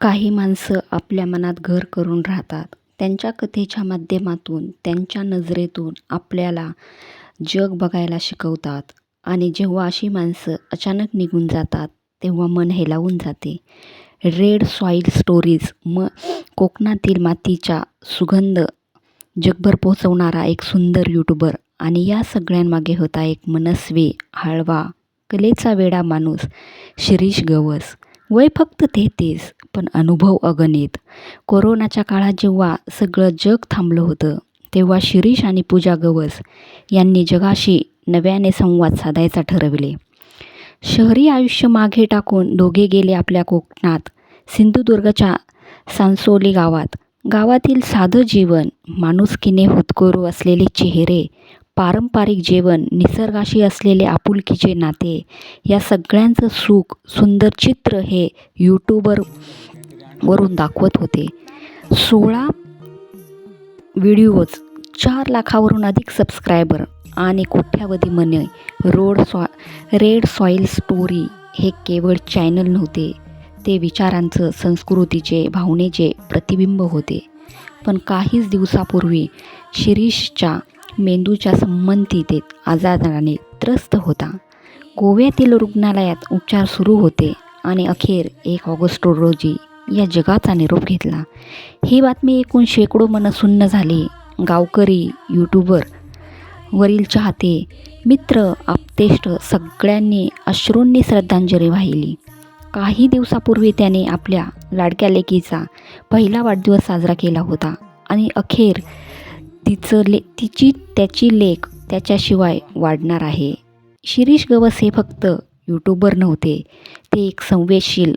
काही माणसं आपल्या मनात घर करून राहतात. त्यांच्या कथेच्या माध्यमातून त्यांच्या नजरेतून आपल्याला जग बघायला शिकवतात. आणि जेव्हा अशी माणसं अचानक निघून जातात तेव्हा मन हेलावून जाते. रेड सॉईल स्टोरीज म कोकणातील मातीचा सुगंध जगभर पोहोचवणारा एक सुंदर यूट्यूबर आणि या सगळ्यांमागे होता एक मनस्वी हळवा कलेचा वेडा माणूस शिरीष गवस. वय फक्त तेहतीस पण अनुभव अगणित. कोरोनाच्या काळात जेव्हा सगळं जग थांबलं होतं तेव्हा शिरीष आणि पूजा गवस यांनी जगाशी नव्याने संवाद साधायचा ठरविले. शहरी आयुष्य मागे टाकून दोघे गेले आपल्या कोकणात सिंधुदुर्गच्या सांसोली गावात. गावातील साधं जीवन माणुसकीने होतकरू असलेले चेहरे पारंपरिक जेवण निसर्गाशी असलेले आपुलकीचे नाते या सगळ्यांचं सुख सुंदर चित्र हे यूट्यूबर वरून दाखवत होते. सोळा व्हिडिओज चार लाखावरून अधिक सबस्क्रायबर आणि कोट्यावधी मने. रोड सॉ रेड सॉईल स्टोरी हे केवळ चॅनल नव्हते ते विचारांचं संस्कृतीचे भावनेचे प्रतिबिंब होते. पण काहीच दिवसापूर्वी शिरीषच्या मेंदूच्या संबंधित आजाराने त्रस्त होता. गोव्यातील रुग्णालयात उपचार सुरू होते आणि अखेर एक ऑगस्ट रोजी या जगाचा निरोप घेतला. ही बातमी ऐकून शेकडो मनसुन्न झाली. गावकरी यूट्यूबर वरील चाहते मित्र आपतेष्ट सगळ्यांनी अश्रूंनी श्रद्धांजली वाहिली. काही दिवसापूर्वी त्याने आपल्या लाडक्या लेकीचा पहिला वाढदिवस साजरा केला होता आणि अखेर तिचं ले तिची त्याची लेख त्याच्याशिवाय वाढणार आहे. शिरीष गवस हे फक्त यूट्यूबर नव्हते. ते एक संवेदशील